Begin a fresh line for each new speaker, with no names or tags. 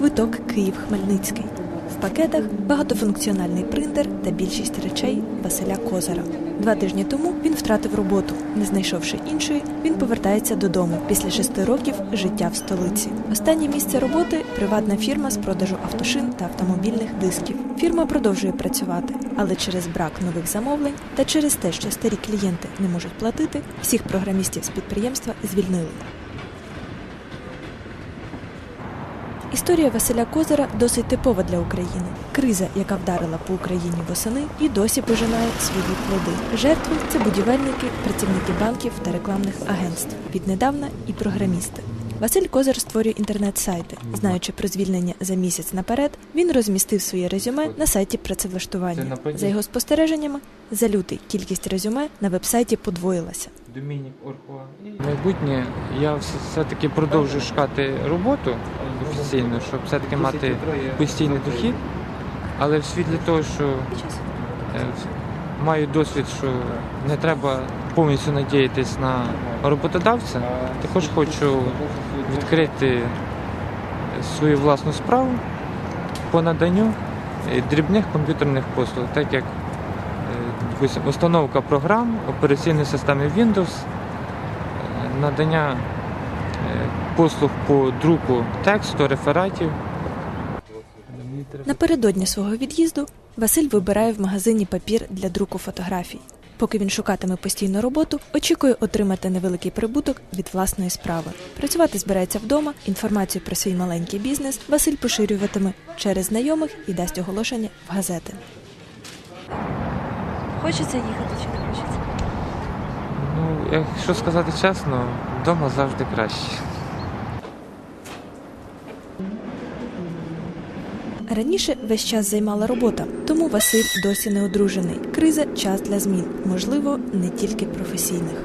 квиток Київ-Хмельницький. В пакетах багатофункціональний принтер та більшість речей Василя Козара. Два тижні тому він втратив роботу. Не знайшовши іншої, він повертається додому після шести років життя в столиці. Останнє місце роботи приватна фірма з продажу автошин та автомобільних дисків. Фірма продовжує працювати, але через брак нових замовлень та через те, що старі клієнти не можуть платити, всіх програмістів з підприємства звільнили. Історія Василя Козира досить типова для України. Криза, яка вдарила по Україні восени, і досі пожинає свої плоди. Жертви це будівельники, працівники банків та рекламних агентств. Віднедавна і програмісти. Василь Козир створює інтернет-сайти. Знаючи про звільнення за місяць наперед, він розмістив своє резюме на сайті працевлаштування. За його спостереженнями, за лютий кількість резюме на вебсайті подвоїлася.
Домінік Орхова. Майбутнє я все- все-таки продовжую шукати роботу офіційно, щоб все-таки мати постійний дохід. Але в світлі того, що е, маю досвід, що не треба повністю надіятись на роботодавця, також хочу відкрити свою власну справу по наданню е, дрібних комп'ютерних послуг, так як е, допустим, установка програм операційної системи Windows, надання послуг по друку тексту, рефератів.
Напередодні свого від'їзду Василь вибирає в магазині папір для друку фотографій. Поки він шукатиме постійну роботу, очікує отримати невеликий прибуток від власної справи. Працювати збирається вдома. Інформацію про свій маленький бізнес Василь поширюватиме через знайомих і дасть оголошення в газети.
Хочеться їхати чи не хочеться?
Ну, якщо сказати чесно, вдома завжди краще.
Раніше весь час займала робота, тому Василь досі не одружений. Криза час для змін, можливо, не тільки професійних.